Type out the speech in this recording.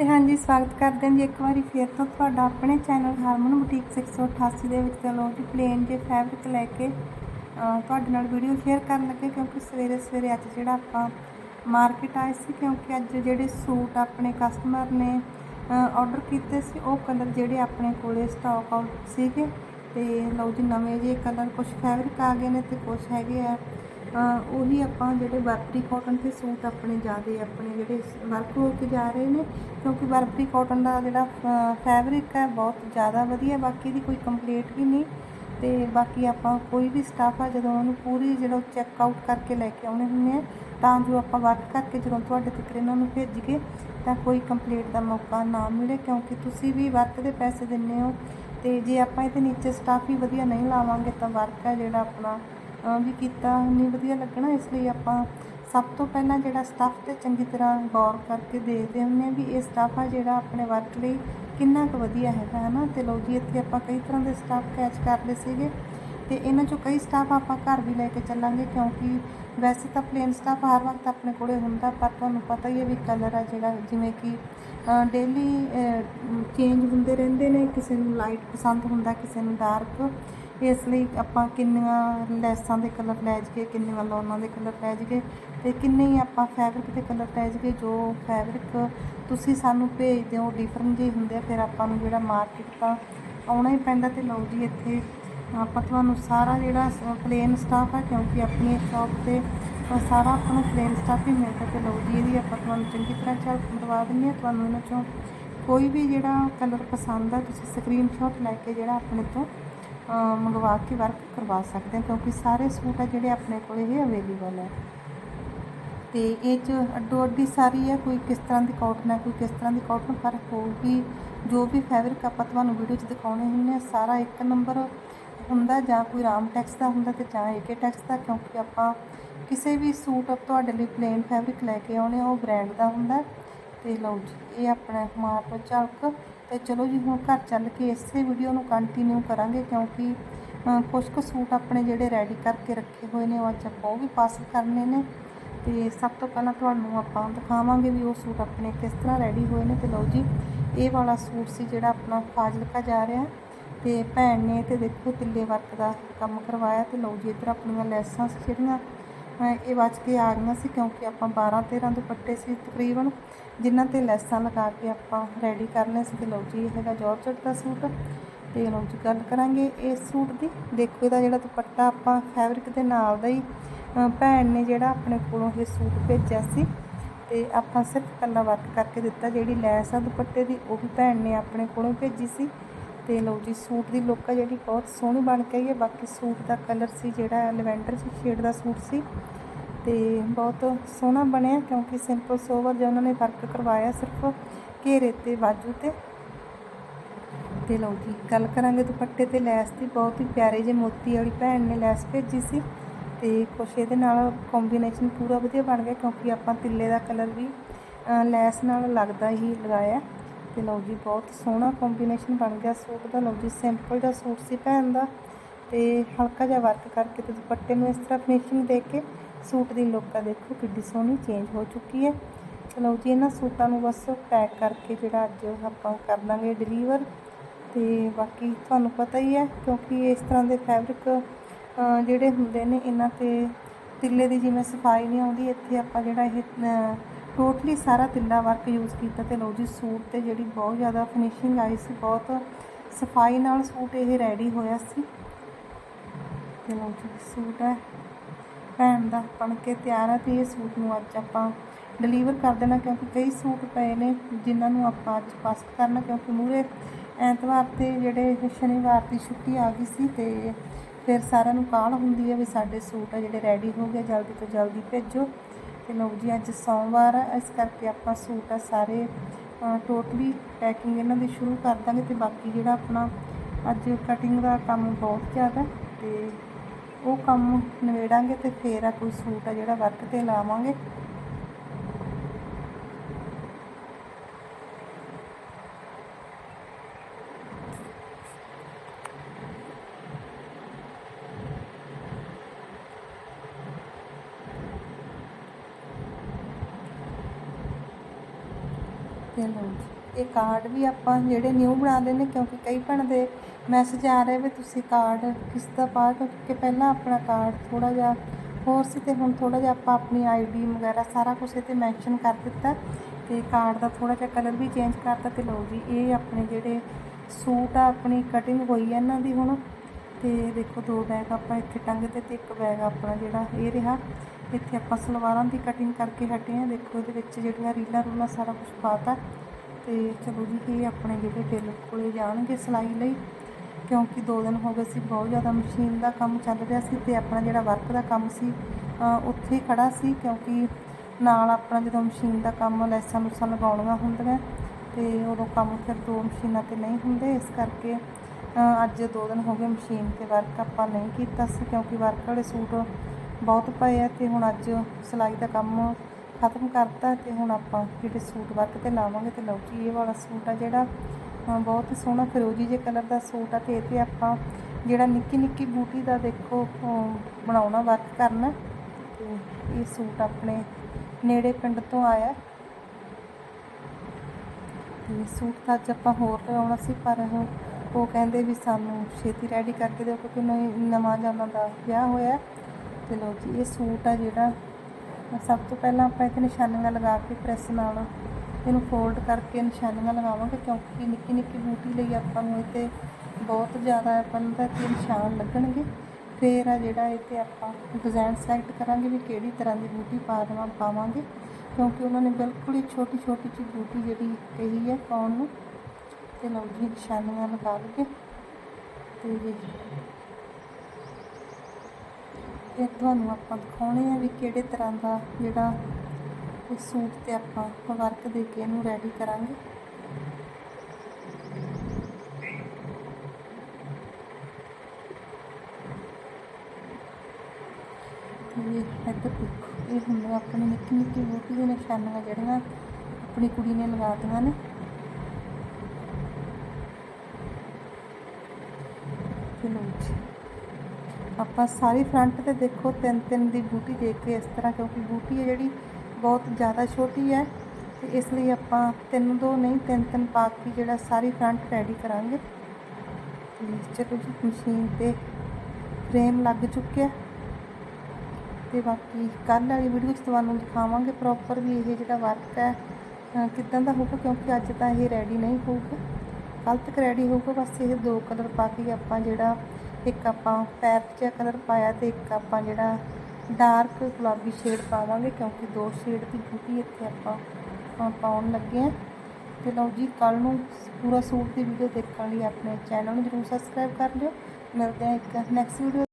ਤੇ ਹਾਂਜੀ, ਸਵਾਗਤ ਕਰਦੇ ਹਾਂ ਜੀ ਇੱਕ ਵਾਰੀ ਫੇਰ ਤੋਂ ਤੁਹਾਡਾ ਆਪਣੇ ਚੈਨਲ ਹਾਰਮਨ ਬੁਟੀਕ 688 ਦੇ ਵਿੱਚ ਚਲੋ ਜੀ ਪਲੇਨ ਜੇ ਫੈਬਰਿਕ ਲੈ ਕੇ ਤੁਹਾਡੇ ਨਾਲ ਵੀਡੀਓ ਸ਼ੇਅਰ ਕਰਨ ਲੱਗੇ ਕਿਉਂਕਿ ਸਵੇਰੇ ਸਵੇਰੇ ਅੱਜ ਜਿਹੜਾ ਆਪਾਂ ਮਾਰਕੀਟ ਆਏ ਸੀ ਕਿਉਂਕਿ ਅੱਜ ਜਿਹੜੇ ਸੂਟ ਆਪਣੇ ਕਸਟਮਰ ਨੇ ਆਰਡਰ ਕੀਤੇ ਸੀ, ਉਹ ਕਲਰ ਜਿਹੜੇ ਆਪਣੇ ਕੋਲੇ ਸਟਾਕ ਆਊਟ ਸੀਗੇ ਤੇ ਲਓ ਜੀ ਨਵੇਂ ਜੇ ਕਲਰ ਕੁਝ ਫੈਬਰਿਕ ਆ ਗਏ ਨੇ ਤੇ ਕੁਝ ਹੈਗੇ ਆ ਉਹੀ ਆਪਾਂ ਜਿਹੜੇ ਵਰਪਰੀ ਕਾਟਨ ਤੇ ਸੂਟ ਆਪਣੇ ਜ਼ਿਆਦੇ ਆਪਣੇ ਜਿਹੜੇ ਵਰਕ ਹੋ ਕੇ ਜਾ ਰਹੇ ਨੇ, ਕਿਉਂਕਿ ਵਰਪਰੀ ਕਾਟਨ ਦਾ ਜਿਹੜਾ ਫੈਬਰਿਕ ਹੈ, ਬਹੁਤ ਜ਼ਿਆਦਾ ਵਧੀਆ, ਬਾਕੀ ਦੀ ਕੋਈ ਕੰਪਲੀਟ ਵੀ ਨਹੀਂ। ਤੇ ਬਾਕੀ ਆਪਾਂ ਕੋਈ ਵੀ ਸਟਾਫ ਆ, ਜਦੋਂ ਉਹਨੂੰ ਪੂਰੀ ਜਿਹੜਾ ਚੈੱਕ ਆਊਟ ਕਰਕੇ ਲੈ ਕੇ ਆਉਣੇ ਹੁੰਦੇ ਆ, ਤਾਂ ਜੋ ਆਪਾਂ ਵਰਕ ਕਰਕੇ ਜਦੋਂ ਤੁਹਾਡੇ ਤੱਕ ਇਹਨਾਂ ਨੂੰ ਭੇਜੀਏ ਤਾਂ ਕੋਈ ਕੰਪਲੀਟ ਦਾ ਮੌਕਾ ਨਾ ਮਿਲੇ, ਕਿਉਂਕਿ ਤੁਸੀਂ ਵੀ ਵਰਕ ਦੇ ਪੈਸੇ ਦਿੰਦੇ ਹੋ। ਤੇ ਜੇ ਆਪਾਂ ਇਹਦੇ ਨੀਚੇ ਸਟਾਫ ਹੀ ਵਧੀਆ ਨਹੀਂ ਲਾਵਾਂਗੇ, ਤਾਂ ਵਰਕ ਹੈ ਜਿਹੜਾ ਆਪਣਾ ਵੀ ਕੀਤਾ ਨਹੀਂ ਵਧੀਆ ਲੱਗਣਾ, ਇਸ ਲਈ ਆਪਾਂ ਸਭ ਤੋਂ ਪਹਿਲਾਂ ਜਿਹੜਾ ਸਟੱਫ ਤੇ ਚੰਗੀ ਤਰ੍ਹਾਂ ਗੌਰ ਕਰਕੇ ਦੇਖਦੇ ਹੁੰਦੇ ਹਾਂ ਵੀ ਇਹ ਸਟਾਫ ਆ ਜਿਹੜਾ ਆਪਣੇ ਵਰਕ ਲਈ ਕਿੰਨਾ ਕੁ ਵਧੀਆ ਹੈਗਾ ਹੈ ਨਾ ਤੇ ਲਓ ਜੀ, ਇੱਥੇ ਆਪਾਂ ਕਈ ਤਰ੍ਹਾਂ ਦੇ ਸਟਾਫ ਕੈਚ ਕਰ ਲਏ ਸੀਗੇ ਤੇ ਇਹਨਾਂ ਚੋਂ ਕਈ ਸਟਾਫ ਆਪਾਂ ਘਰ ਵੀ ਲੈ ਕੇ ਚੱਲਾਂਗੇ ਕਿਉਂਕਿ ਵੈਸੇ ਤਾਂ ਪਲੇਨ ਸਟਾਫ ਹਰ ਵਕਤ ਆਪਣੇ ਕੋਲੇ ਹੁੰਦਾ, ਪਰ ਤੁਹਾਨੂੰ ਪਤਾ ਹੀ ਹੈ ਵੀ ਕਲਰ ਆ ਜਿਹੜਾ, ਜਿਵੇਂ ਕਿ ਡੇਲੀ ਚੇਂਜ ਹੁੰਦੇ ਰਹਿੰਦੇ ਨੇ, ਕਿਸੇ ਨੂੰ ਲਾਈਟ ਪਸੰਦ ਹੁੰਦਾ, ਕਿਸੇ ਨੂੰ ਡਾਰਕ ਇਸ ਲਈ ਆਪਾਂ ਕਿੰਨੀਆਂ ਲੈਸਾਂ ਦੇ ਕਲਰ ਲੈ ਜਗੇ ਕਿੰਨੀਆਂ ਲੋਨਾਂ ਦੇ ਕਲਰ ਲੈ ਜਗੇ ਤੇ ਕਿੰਨੇ ਹੀ ਆਪਾਂ ਫੈਬਰਿਕ ਦੇ ਕਲਰ ਲੈ ਜਗੇ ਜੋ ਫੈਬਰਿਕ ਤੁਸੀਂ ਸਾਨੂੰ ਭੇਜਦੇ ਹੋ ਡਿਫਰੈਂਟ ਜਿਹੇ ਹੁੰਦੇ ਆ, ਫਿਰ ਆਪਾਂ ਨੂੰ ਜਿਹੜਾ ਮਾਰਕੀਟ ਤਾਂ ਆਉਣਾ ਹੀ ਪੈਂਦਾ ਤੇ ਲਓ ਜੀ ਇੱਥੇ ਆਪਾਂ ਤੁਹਾਨੂੰ ਸਾਰਾ ਜਿਹੜਾ ਪਲੇਨ ਸਟਾਫ ਹੈ ਕਿਉਂਕਿ ਆਪਣੀ ਸ਼ਾਪ ਤੇ ਸਾਰਾ ਆਪਾਂ ਨੂੰ ਪਲੇਨ ਸਟਾਫ ਹੀ ਮਿਲਦਾ ਤੇ ਲਓ ਜੀ ਇਹਦੀ ਆਪਾਂ ਤੁਹਾਨੂੰ ਚੰਗੀ ਤਰ੍ਹਾਂ ਚੱਲ ਕਰਵਾ ਦਿੰਦੇ ਹਾਂ, ਤੁਹਾਨੂੰ ਇਹਨਾਂ ਚੋਂ ਕੋਈ ਵੀ ਜਿਹੜਾ ਕਲਰ ਪਸੰਦ ਆ, ਤੁਸੀਂ ਸਕਰੀਨਸ਼ਾਟ ਲੈ ਕੇ ਜਿਹੜਾ ਆਪਣੇ ਤੋਂ ਮੰਗਵਾ ਕੇ ਵਰਕ ਕਰਵਾ ਸਕਦੇ ਹਾਂ ਕਿਉਂਕਿ ਸਾਰੇ ਸੂਟ ਆ ਜਿਹੜੇ ਆਪਣੇ ਕੋਲ ਇਹ ਅਵੇਲੇਬਲ ਹੈ ਤੇ ਇਹ ਚ ਅੱਡੋ ਅੱਡੀ ਸਾਰੀ ਹੈ ਕੋਈ ਕਿਸ ਤਰ੍ਹਾਂ ਦੀ ਕਾਟਨ ਹੈ ਕੋਈ ਕਿਸ ਤਰ੍ਹਾਂ ਦੀ ਕਾਟਨ ਪਰ ਹੋਊਗੀ ਜੋ ਵੀ ਫੈਬਰਿਕ ਆਪਾਂ ਤੁਹਾਨੂੰ ਵੀਡੀਓ 'ਚ ਦਿਖਾਉਣੇ ਹੁੰਦੇ ਆ ਸਾਰਾ ਇੱਕ ਨੰਬਰ ਹੁੰਦਾ ਜਾਂ ਕੋਈ ਰਾਮ ਟੈਕਸ ਦਾ ਹੁੰਦਾ ਤੇ ਜਾਂ ਏਕੇ ਟੈਕਸ ਦਾ ਕਿਉਂਕਿ ਆਪਾਂ ਕਿਸੇ ਵੀ ਸੂਟ ਤੁਹਾਡੇ ਲਈ ਪਲੇਨ ਫੈਬਰਿਕ ਲੈ ਕੇ ਆਉਣੇ ਆ, ਉਹ ਬ੍ਰਾਂਡ ਦਾ ਹੁੰਦਾ। ਤੇ ਲਓ ਜੀ ਇਹ ਆਪਣਾ ਮਾਪ ਝਲਕ ਤੇ ਚਲੋ ਜੀ ਹੁਣ ਘਰ ਚੱਲ ਕੇ ਇਸੇ ਵੀਡੀਓ ਨੂੰ ਕੰਟੀਨਿਊ ਕਰਾਂਗੇ ਕਿਉਂਕਿ ਅ, ਕੁਝ ਕੁ ਸੂਟ ਆਪਣੇ ਜਿਹੜੇ ਰੈਡੀ ਕਰਕੇ ਰੱਖੇ ਹੋਏ ਨੇ ਉਹ ਅੱਜ ਆਪਾਂ ਉਹ ਵੀ ਪਾਸ ਕਰਨੇ ਨੇ। ਤੇ ਸਭ ਤੋਂ ਪਹਿਲਾਂ ਤੁਹਾਨੂੰ ਆਪਾਂ ਦਿਖਾਵਾਂਗੇ ਵੀ ਉਹ ਸੂਟ ਆਪਣੇ ਕਿਸ ਤਰ੍ਹਾਂ ਰੈਡੀ ਹੋਏ ਨੇ। ਤੇ ਲਓ ਜੀ ਇਹ ਵਾਲਾ ਸੂਟ ਸੀ ਜਿਹੜਾ ਆਪਣਾ ਫਾਜ਼ਿਲਕਾ ਜਾ ਰਿਹਾ। ਤੇ ਭੈਣ ਨੇ ਤੇ ਦੇਖੋ ਤਿੱਲੇ ਵਰਕ ਦਾ ਕੰਮ ਕਰਵਾਇਆ। ਤੇ ਲਓ ਜੀ ਇੱਧਰ ਆਪਣੀਆਂ ਲੈਸਾਂ ਜਿਹੜੀਆਂ। ਇਹ ਬਚ ਕੇ ਆ ਗਈਆਂ ਸੀ ਕਿਉਂਕਿ ਆਪਾਂ 12 13 ਦੁਪੱਟੇ ਸੀ ਤਕਰੀਬਨ, ਜਿਨ੍ਹਾਂ ਤੇ ਲੈਸਾਂ ਲਗਾ ਕੇ ਆਪਾਂ ਰੈਡੀ ਕਰ ਕਰਨੇ ਸੀ ਤੇ ਲਓ ਜੀ, ਇਹ ਹੈਗਾ ਜਾਰਜਟ ਦਾ ਸੂਟ। ਤੇ ਲਓ ਜੀ ਗੱਲ ਕਰਾਂਗੇ ਇਸ ਸੂਟ ਦੀ। ਦੇਖੋ ਇਹਦਾ ਜਿਹੜਾ ਦੁਪੱਟਾ ਆਪਾਂ ਫੈਬਰਿਕ ਦੇ ਨਾਲ ਦਾ ਹੀ ਭੈਣ ਨੇ ਜਿਹੜਾ ਆਪਣੇ ਕੋਲੋਂ ਇਹ ਸੂਟ ਭੇਜਿਆ ਸੀ। ਤੇ ਆਪਾਂ ਸਿਰਫ ਕੱਲਾ ਵਰਕ ਕਰਕੇ ਦਿੱਤਾ, ਜਿਹੜੀ ਲੈਸ ਆ ਦੁਪੱਟੇ ਦੀ, ਉਹ ਵੀ ਭੈਣ ਨੇ ਆਪਣੇ ਕੋਲੋਂ ਭੇਜੀ ਸੀ। ਤੇ ਲਓ ਜੀ, ਸੂਟ ਦੀ ਲੁੱਕ ਆ ਜਿਹੜੀ ਬਹੁਤ ਸੋਹਣੀ ਬਣ ਕੇ ਆਈ ਹੈ। ਬਾਕੀ ਸੂਟ ਦਾ ਕਲਰ ਸੀ ਜਿਹੜਾ ਲੈਵੈਂਡਰ ਸੀ ਸ਼ੇਡ ਦਾ ਸੂਟ ਸੀ ਤੇ ਬਹੁਤ ਸੋਹਣਾ ਬਣਿਆ ਕਿਉਂਕਿ ਸਿੰਪਲ ਸੋਵਰ ਜਿਹਾ ਉਹਨਾਂ ਨੇ ਵਰਕ ਕਰਵਾਇਆ ਸਿਰਫ ਘੇਰੇ ਤੇ ਬਾਜੂ ਤੇ। ਤੇ ਲਓ ਜੀ, ਗੱਲ ਕਰਾਂਗੇ ਦੁਪੱਟੇ ਤੇ ਲੈਸ ਦੀ। ਬਹੁਤ ਹੀ ਪਿਆਰੇ ਜਿਹੇ ਮੋਤੀ ਵਾਲੀ ਭੈਣ ਨੇ ਲੈਸ ਭੇਜੀ ਸੀ ਤੇ ਕੁਛ ਇਹਦੇ ਨਾਲ ਕੰਬੀਨੇਸ਼ਨ ਪੂਰਾ ਵਧੀਆ ਬਣ ਗਿਆ ਕਿਉਂਕਿ ਆਪਾਂ ਤਿੱਲੇ ਦਾ ਕਲਰ ਵੀ ਲੈਸ ਨਾਲ ਲੱਗਦਾ ਹੀ ਲਗਾਇਆ। ਤੇ ਲਓ ਜੀ, ਬਹੁਤ ਸੋਹਣਾ ਕੰਬੀਨੇਸ਼ਨ ਬਣ ਗਿਆ ਸੂਟ ਦਾ। ਲਓ ਜੀ ਸਿੰਪਲ ਜਿਹਾ ਸੂਟ ਸੀ ਭੈਣ ਦਾ ਤੇ ਹਲਕਾ ਜਿਹਾ ਵਰਕ ਕਰਕੇ ਤੇ ਦੁਪੱਟੇ ਨੂੰ ਇਸ ਤਰ੍ਹਾਂ ਫਿਨਿਸ਼ਿੰਗ ਦੇ ਕੇ ਸੂਟ ਦੀ ਲੁੱਕ ਆ ਦੇਖੋ ਕਿੱਡੀ ਸੋਹਣੀ ਚੇਂਜ ਹੋ ਚੁੱਕੀ ਹੈ। ਚਲੋ ਜੀ, ਇਹਨਾਂ ਸੂਟਾਂ ਨੂੰ ਬਸ ਪੈਕ ਕਰਕੇ ਜਿਹੜਾ ਅੱਜ ਆਪਾਂ ਕਰ ਦਾਂਗੇ ਡਿਲੀਵਰ ਤੇ ਬਾਕੀ ਤੁਹਾਨੂੰ ਪਤਾ ਹੀ ਹੈ ਕਿਉਂਕਿ ਇਸ ਤਰ੍ਹਾਂ ਦੇ ਫੈਬਰਿਕ ਜਿਹੜੇ ਹੁੰਦੇ ਨੇ, ਇਹਨਾਂ ਤੇ ਤਿੱਲੇ ਦੀ ਜਿਵੇਂ ਸਫ਼ਾਈ ਨਹੀਂ ਆਉਂਦੀ, ਇੱਥੇ ਆਪਾਂ ਜਿਹੜਾ ਇਹ ਟੋਟਲੀ ਸਾਰਾ ਤਿੱਲਾ ਵਰਕ ਯੂਜ਼ ਕੀਤਾ ਤੇ ਲੋ ਜੀ, ਸੂਟ ਤੇ ਜਿਹੜੀ ਬਹੁਤ ਜ਼ਿਆਦਾ ਫਿਨਿਸ਼ਿੰਗ ਆਈ ਸੀ, ਬਹੁਤ ਸਫ਼ਾਈ ਨਾਲ ਸੂਟ ਇਹ ਰੈਡੀ ਹੋਇਆ ਸੀ। ਤੇ ਲੋ ਜੀ, ਸੂਟ ਹੈ। ਭੈਣ ਦਾ ਬਣ ਕੇ ਤਿਆਰ ਹੈ ਤੇ ਇਹ ਸੂਟ ਨੂੰ ਅੱਜ ਆਪਾਂ ਡਿਲੀਵਰ ਕਰ ਦੇਣਾ, ਕਿਉਂਕਿ ਕਈ ਸੂਟ ਪਏ ਨੇ ਜਿਨ੍ਹਾਂ ਨੂੰ ਆਪਾਂ ਅੱਜ ਪਾਸਟ ਕਰਨਾ, ਕਿਉਂਕਿ ਮੂਰੇ ਐਤਵਾਰ ਤੇ ਜਿਹੜੇ ਸ਼ਨੀਵਾਰ ਦੀ ਛੁੱਟੀ ਆ ਗਈ ਸੀ ਤੇ ਫਿਰ ਸਾਰਿਆਂ ਨੂੰ ਕਾਹਲ ਹੁੰਦੀ ਹੈ ਵੀ ਸਾਡੇ ਸੂਟ ਆ ਜਿਹੜੇ ਰੈਡੀ ਹੋ ਗਏ, ਜਲਦੀ ਤੋਂ ਜਲਦੀ ਭੇਜੋ। ਤੇ ਲਓ ਜੀ ਅੱਜ ਸੋਮਵਾਰ ਹੈ ਇਸ ਕਰਕੇ ਆਪਾਂ ਸੂਟ ਆ ਸਾਰੇ ਟੋਟਲੀ ਪੈਕਿੰਗ ਇਹਨਾਂ ਦੀ ਸ਼ੁਰੂ ਕਰ ਦਾਂਗੇ ਤੇ ਬਾਕੀ ਜਿਹੜਾ ਆਪਣਾ ਅੱਜ ਕਟਿੰਗ ਦਾ ਕੰਮ ਬਹੁਤ ਜ਼ਿਆਦਾ, ਤੇ ਉਹ ਕੰਮ ਨਿਬੇੜਾਂਗੇ ਤੇ ਫੇਰ ਆ ਕੋਈ ਸੂਟ ਆ ਜਿਹੜਾ ਵਰਕ ਤੇ ਲਾਵਾਂਗੇ। ਤੇ ਲਓ। ਜੀ ਇਹ ਕਾਰਡ ਵੀ ਆਪਾਂ ਜਿਹੜੇ ਨਿਊ ਬਣਾ ਲੈਣੇ ਕਿਉਂਕਿ ਕਈ ਭੈਣਾਂ ਦੇ ਮੈਸੇਜ ਆ ਰਹੇ ਵੀ ਤੁਸੀਂ ਕਾਰਡ ਕਿਸ ਦਾ ਪਾ ਕਿਉਂਕਿ ਪਹਿਲਾਂ ਆਪਣਾ ਕਾਰਡ ਥੋੜਾ ਜਿਹਾ ਹੋਰ ਸੀ ਤੇ ਹੁਣ ਥੋੜਾ ਜਿਹਾ ਆਪਾਂ ਆਪਣੀ ਆਈਡੀ ਵਗੈਰਾ ਸਾਰਾ ਕੁਝ ਇਹ ਤੇ ਮੈਂਸ਼ਨ ਕਰ ਦਿੱਤਾ। ਤੇ ਕਾਰਡ ਦਾ ਥੋੜਾ ਜਿਹਾ ਕਲਰ ਵੀ ਚੇਂਜ ਕਰਤਾ ਤੇ ਲਓ ਜੀ, ਇਹ ਆਪਣੇ ਜਿਹੜੇ ਸੂਟ ਆ, ਆਪਣੀ ਕਟਿੰਗ ਹੋਈ ਹੈ ਇਹਨਾਂ ਦੀ ਹੁਣ। ਤੇ ਦੇਖੋ ਦੋ ਬੈਗ ਆਪਾਂ ਇੱਥੇ ਟੰਗ ਤੇ ਤੇ ਇੱਕ ਬੈਗ ਆਪਣਾ ਜਿਹੜਾ ਇਹ ਰਿਹਾ। ਇੱਥੇ ਆਪਾਂ ਸਲਵਾਰਾਂ ਦੀ ਕਟਿੰਗ ਕਰਕੇ ਹਟੇ ਆ ਦੇਖੋ, ਇਹਦੇ ਵਿੱਚ ਜਿਹੜੀਆਂ ਰੀਲਾਂ ਰੂਲਾਂ ਸਾਰਾ ਕੁਝ ਪਾਤਾ। ਤੇ ਚਲੋ ਜੀ, ਇਹ ਆਪਣੇ ਜਿਹੜੇ ਟੇਲਰ ਕੋਲੇ ਜਾਣਗੇ ਸਿਲਾਈ ਲਈ, ਕਿਉਂਕਿ ਦੋ ਦਿਨ ਹੋ ਗਏ ਸੀ, ਬਹੁਤ ਜ਼ਿਆਦਾ ਮਸ਼ੀਨ ਦਾ ਕੰਮ ਚੱਲ ਰਿਹਾ ਸੀ ਤੇ ਆਪਣਾ ਜਿਹੜਾ ਵਰਕ ਦਾ ਕੰਮ ਸੀ ਉੱਥੇ ਹੀ ਖੜਾ ਸੀ, ਕਿਉਂਕਿ ਨਾਲ ਆਪਣਾ ਜਦੋਂ ਮਸ਼ੀਨ ਦਾ ਕੰਮ ਲੈਸਾਂ ਲੂਸਾਂ ਲਗਾਉਣੀਆਂ ਹੁੰਦੀਆਂ, ਤੇ ਉਦੋਂ ਕੰਮ ਫਿਰ ਦੋ ਮਸ਼ੀਨਾਂ ਤੇ ਨਹੀਂ ਹੁੰਦੇ। ਇਸ ਕਰਕੇ ਅੱਜ ਦੋ ਦਿਨ ਹੋ ਗਏ ਮਸ਼ੀਨ ਤੇ ਵਰਕ ਆਪਾਂ ਨਹੀਂ ਕੀਤਾ ਸੀ, ਕਿਉਂਕਿ ਵਰਕ ਵਾਲੇ ਸੂਟ ਬਹੁਤ ਪਏ ਆ ਤੇ ਹੁਣ ਅੱਜ ਸਿਲਾਈ ਦਾ ਕੰਮ ਖਤਮ ਕਰਤਾ ਤੇ ਹੁਣ ਆਪਾਂ ਜਿਹੜੇ ਸੂਟ ਵਰਕ ਤੇ ਲਾਵਾਂਗੇ ਤੇ ਲਓ ਜੀ, ਇਹ ਵਾਲਾ ਸੂਟ ਆ ਜਿਹੜਾ ਬਹੁਤ ਸੋਹਣਾ ਫਿਰੋਜੀ ਜੇ ਕਲਰ ਦਾ ਸੂਟ ਆ ਤੇ ਇਹ ਤੇ ਆਪਾਂ ਜਿਹੜਾ ਨਿੱਕੀ ਨਿੱਕੀ ਬੂਟੀ ਦਾ ਦੇਖੋ ਬਣਾਉਣਾ ਵਰਕ ਕਰਨਾ। ਤੇ ਇਹ ਸੂਟ ਆਪਣੇ ਨੇੜੇ ਪਿੰਡ ਤੋਂ ਆਇਆ। ਤੇ ਸੂਟ ਤਾਂ ਅੱਜ ਆਪਾਂ ਹੋਰ ਲਗਾਉਣਾ ਸੀ, ਪਰ ਉਹ ਕਹਿੰਦੇ ਵੀ ਸਾਨੂੰ ਛੇਤੀ ਰੈਡੀ ਕਰਕੇ ਦਿਓ ਕਿਉਂਕਿ ਨਵੇਂ ਨਵਾਂ ਜਾਨਾਂ ਦਾ ਵਿਆਹ ਹੋਇਆ। ਤੇ ਲਓ ਜੀ, ਇਹ ਸੂਟ ਆ ਜਿਹੜਾ। ਸਭ ਤੋਂ ਪਹਿਲਾਂ ਆਪਾਂ ਇੱਥੇ ਨਿਸ਼ਾਨੀਆਂ ਲਗਾ ਕੇ ਪ੍ਰੈਸ ਨਾਲ ਇਹਨੂੰ ਫੋਲਡ ਕਰਕੇ ਨਿਸ਼ਾਨੀਆਂ ਲਗਾਵਾਂਗੇ, ਕਿਉਂਕਿ ਨਿੱਕੀ ਨਿੱਕੀ ਬੂਟੀ ਲਈ ਆਪਾਂ ਨੂੰ ਇਹ 'ਤੇ ਬਹੁਤ ਜ਼ਿਆਦਾ ਆਪਾਂ ਨੂੰ ਤਾਂ ਇੱਥੇ ਨਿਸ਼ਾਨ ਲੱਗਣਗੇ। ਫਿਰ ਆ ਜਿਹੜਾ ਇਹ 'ਤੇ ਆਪਾਂ ਡਿਜ਼ਾਈਨ ਸਿਲੈਕਟ ਕਰਾਂਗੇ ਵੀ ਕਿਹੜੀ ਤਰ੍ਹਾਂ ਦੀ ਬੂਟੀ ਪਾ ਦੇਵਾਂ, ਪਾਵਾਂਗੇ। ਕਿਉਂਕਿ ਉਹਨਾਂ ਨੇ ਬਿਲਕੁਲ ਹੀ ਛੋਟੀ ਛੋਟੀ ਜਿਹੀ ਬੂਟੀ ਜਿਹੜੀ ਕਹੀ ਹੈ ਪਾਉਣ ਨੂੰ। ਤੇ ਲਓ ਜੀ, ਨਿਸ਼ਾਨੀਆਂ ਲਗਾ ਲਈਏ। ਤੇ ਫਿਰ ਤੁਹਾਨੂੰ ਆਪਾਂ ਦਿਖਾਉਣੇ ਆ ਵੀ ਕਿਹੜੇ ਤਰ੍ਹਾਂ ਦਾ ਜਿਹੜਾ ਇਹ ਸੂਟ ਤੇ ਆਪਾਂ ਵਰਕ ਦੇ ਕੇ ਇਹਨੂੰ ਰੈਡੀ ਕਰਾਂਗੇ। ਤੇ ਇੱਧਰ ਦੇਖੋ, ਇਹ ਹੁੰਦੇ ਆਪਣੀ ਨਿੱਕੀ ਨਿੱਕੀ ਬੂਟੀ ਦੇ ਨਿਸ਼ਾਨੀਆਂ ਜਿਹੜੀਆਂ ਆਪਣੀ ਕੁੜੀ ਨੇ ਲਗਾ ਦਿੱਤੀਆਂ ਨੇ ਤੇ ਲਓ ਜੀ ਆਪਾਂ ਸਾਰੀ ਫਰੰਟ ਤੇ ਦੇਖੋ ਤਿੰਨ ਤਿੰਨ ਦੀ ਬੂਟੀ ਦੇ ਕੇ ਇਸ ਤਰ੍ਹਾਂ ਕਿਉਂਕਿ ਬੂਟੀ ਹੈ ਜਿਹੜੀ ਬਹੁਤ ਜ਼ਿਆਦਾ ਛੋਟੀ ਹੈ। ਤੇ ਇਸ ਲਈ ਆਪਾਂ ਤਿੰਨ ਦੋ ਨਹੀਂ ਤਿੰਨ ਤਿੰਨ ਪਾ ਕੇ ਜਿਹੜਾ ਸਾਰੀ ਫਰੰਟ ਰੈਡੀ ਕਰਾਂਗੇ। ਤੇ ਚਲੋ ਜੀ ਮਸ਼ੀਨ ਤੇ ਫਰੇਮ ਲੱਗ ਚੁੱਕਿਆ। ਤੇ ਬਾਕੀ ਕੱਲ੍ਹ ਵਾਲੀ ਵੀਡੀਓ 'ਚ ਤੁਹਾਨੂੰ ਦਿਖਾਵਾਂਗੇ ਪ੍ਰੋਪਰ ਵੀ ਇਹ ਜਿਹੜਾ ਵਰਕ ਹੈ ਅ, ਕਿੱਦਾਂ ਦਾ ਹੋਊਗਾ ਕਿਉਂਕਿ ਅੱਜ ਤਾਂ ਇਹ ਰੈਡੀ ਨਹੀਂ ਹੋਊਗਾ। ਕੱਲ੍ਹ ਤੱਕ ਰੈਡੀ ਹੋਊਗਾ ਬਸ ਇਹ ਦੋ ਕਲਰ ਪਾ ਕੇ ਆਪਾਂ ਜਿਹੜਾ ਇੱਕ ਆਪਾਂ ਪੈਪ ਜਿਹਾ ਕਲਰ ਪਾਇਆ ਤੇ ਇੱਕ ਆਪਾਂ ਜਿਹੜਾ ਡਾਰਕ ਗੁਲਾਬੀ ਸ਼ੇਡ ਪਾਵਾਂਗੇ ਕਿਉਂਕਿ ਦੋ ਸ਼ੇਡ ਦੀ ਬੂਟੀ ਇੱਥੇ ਆਪਾਂ ਪਾਉਣ ਲੱਗੇ ਆ ਤੇ ਲਓ ਜੀ ਕੱਲ ਨੂੰ ਪੂਰਾ ਸੂਟ ਦੀ ਵੀਡੀਓ ਦੇਖਣ ਲਈ ਆਪਣੇ ਚੈਨਲ ਨੂੰ ਜਰੂਰ ਸਬਸਕ੍ਰਾਈਬ ਕਰ ਲਿਓ ਮਿਲਦੇ ਆ ਇੱਕ ਨੈਕਸਟ ਵੀਡੀਓ